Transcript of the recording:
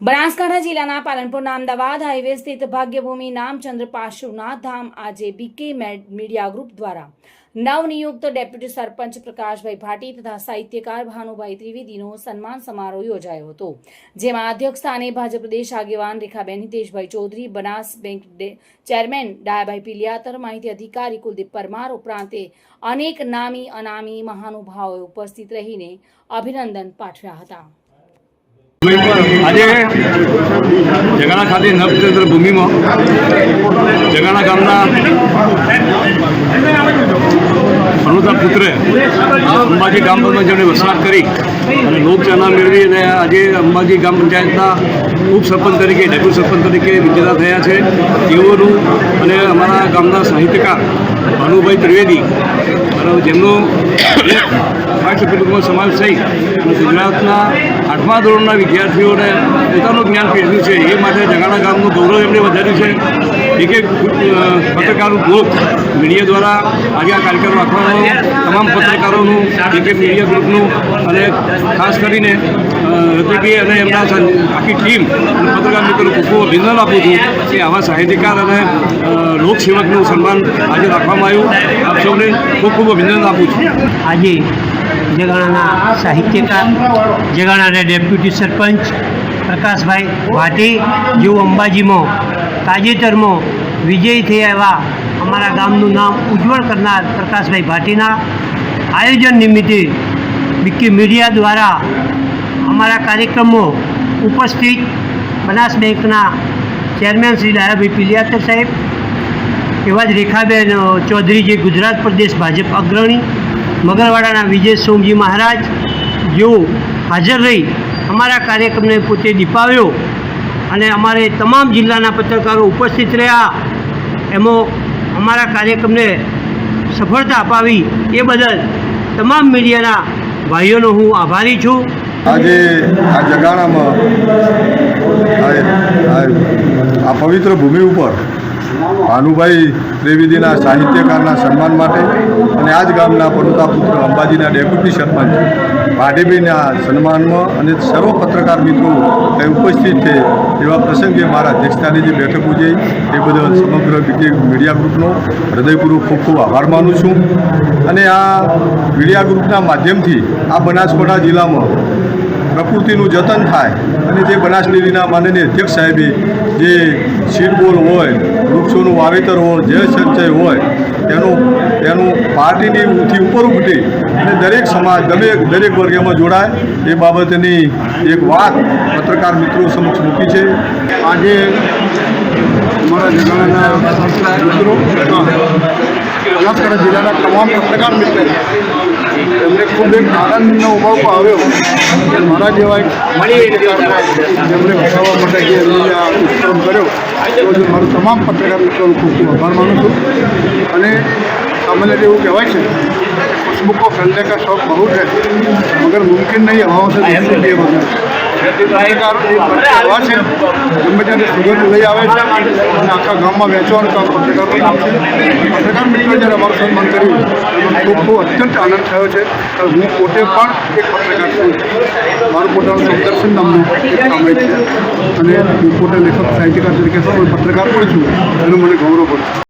બનાસકાંઠા જિલ્લાના પાલનપુરના અમદાવાદ હાઈવે સ્થિત ભાગ્યભૂમિ નામચંદ્ર પાશુનાથ ધામ આજે બીકે મેડ- મીડિયા ગ્રુપ દ્વારા નવનિયુક્ત ડેપ્યુટી સરપંચ પ્રકાશભાઈ ભાટી તથા સાહિત્યકાર ભાનુભાઈ ત્રિવેદીનો સન્માન સમારોહ યોજાયો હતો, જેમાં અધ્યક્ષ સ્થાને ભાજપ પ્રદેશ આગેવાન રેખાબેન હિતેશભાઈ ચૌધરી, બનાસ બેંક ચેરમેન ડાયાભાઈ પિલિયાતર, માહિતી અધિકારી કુલદીપ પરમાર ઉપરાંતે અનેક નામી અનામી મહાનુભાવોએ ઉપસ્થિત રહીને અભિનંદન પાઠવ્યા હતા. આજે જગાણા ખાતે નવચંદ્ર ભૂમિમાં જગાણા ગામના અનુતા પુત્રે અંબાજી ગામ પરમાં જેમણે વસવાટ કરી અને લોકચાહના મેળવી અને આજે અંબાજી ગામ પંચાયતના ઉપસરપંચ તરીકે, ડેપ્યુ સરપંચ તરીકે વિજેતા થયા છે. તેઓનું અને અમારા ગામના સાહિત્યકાર ભાનુભાઈ ત્રિવેદી, અને જેમનો સાહિત્ય કુટુંબમાં સમાવેશ થઈ અને ગુજરાતના આઠમા ધોરણના વિદ્યાર્થીઓને પોતાનું જ્ઞાન પહેર્યું છે, એ માટે જગાણા ગામનું ગૌરવ એમણે વધાર્યું છે. એક એક પત્રકારનું ગ્રુપ મીડિયા દ્વારા આજે આ કાર્યક્રમ રાખવાનો તમામ પત્રકારોનું, એક એક મીડિયા ગ્રુપનું અને ખાસ કરીને રતિભાઈ અને એમના આખી ટીમ અને પત્રકાર મિત્રોને ખૂબ ખૂબ અભિનંદન આપું છું કે આવા સાહિત્યકાર અને લોકસેવકનું સન્માન આજે રાખવામાં આવ્યું. આપ સૌને ખૂબ ખૂબ અભિનંદન આપું છું. આજે જગાણાના સાહિત્યકાર, જગાણાના ડેપ્યુટી સરપંચ પ્રકાશભાઈ ભાટી જેઓ અંબાજીમાં, તાજેતરમાં વિજયી થયા એવા અમારા ગામનું નામ ઉજ્જવળ કરનાર પ્રકાશભાઈ ભાટીના આયોજન નિમિત્તે વિકી મીડિયા દ્વારા અમારા કાર્યક્રમમાં ઉપસ્થિત બનાસ બેંકના ચેરમેન શ્રી ડાયાભાઈ પિલિયાતર સાહેબ, એવા જ રેખાબેન ચૌધરી જે ગુજરાત પ્રદેશ ભાજપ અગ્રણી મગરવાડાના વિજય સોમજી મહારાજ જેઓ હાજર રહી અમારા કાર્યક્રમને પોતે દીપાવ્યો અને અમારે તમામ જિલ્લાના પત્રકારો ઉપસ્થિત રહ્યા, એમાં અમારા કાર્યક્રમને સફળતા અપાવી એ બદલ તમામ મીડિયાના ભાઈઓનો હું આભારી છું. આજે આ જગાણામાં આ- પવિત્ર ભૂમિ ઉપર ભાનુભાઈ ત્રિવેદીના સાહિત્યકારના સન્માન માટે અને આ જ ગામના પડતા પુત્ર અંબાજીના ડેપ્યુટી સરપંચ ભાટીભાઈના સન્માનમાં અને સર્વ પત્રકાર મિત્રો ઉપસ્થિત છે એવા પ્રસંગે મારા અધ્યક્ષતાની જે બેઠક યોજાઈ એ બદલ સમગ્ર મીડિયા ગ્રુપનો હૃદયપૂર્વક ખૂબ ખૂબ આભાર માનું છું. અને આ મીડિયા ગ્રુપના માધ્યમથી આ બનાસકાંઠા જિલ્લામાં પ્રકૃતિનું જતન થાય અને જે બનાસ ડેરીના માનનીય અધ્યક્ષ સાહેબે જે સીડબોલ હોય, વૃક્ષોનું વાવેતર હોય, જળ સંચય હોય, તેનું તેનું પાર્ટીની ઊંથી ઉપર ઉઠી અને દરેક સમાજ દરેક દરેક વર્ગ એમાં જોડાય, એ બાબતની એક વાત પત્રકાર મિત્રો સમક્ષ મૂકી છે. આજે અમારા જગાણાના મિત્રો બનાસકાંઠા જિલ્લાના તમામ પત્રકાર મિત્રોને એમને ખૂબ એક આનંદનો પણ આવ્યો. કે મારા જેવા એક એમને બતાવવા માટે જે એમને ઉપક્રમ કર્યો તો મારું તમામ પત્રકાર મિત્રોનો ખૂબ ખૂબ આભાર માનું છું. અને સામાન્ય એવું કહેવાય છે ખુશ્બુ કો ફેલને કા શોખ બહુ છે મગર મુમકિન નહીં હવાઓ સે ટ્રાયકાર લઈ આવે છે અને આખા ગામમાં વેચવાનું કામ પત્રકારનું કામ છે પત્રકાર મિત્રો જ્યારે અમારું સન્માન કર્યું ખૂબ ખૂબ અત્યંત આનંદ થયો છે હું પોતે પણ એક પત્રકાર છું મારું પોતાનું સંદર્શન નામનું એક છે અને હું પોતે લેખક સાહિત્યકાર તરીકે પણ પત્રકાર પણ છું એનું મને ગૌરવ પડશે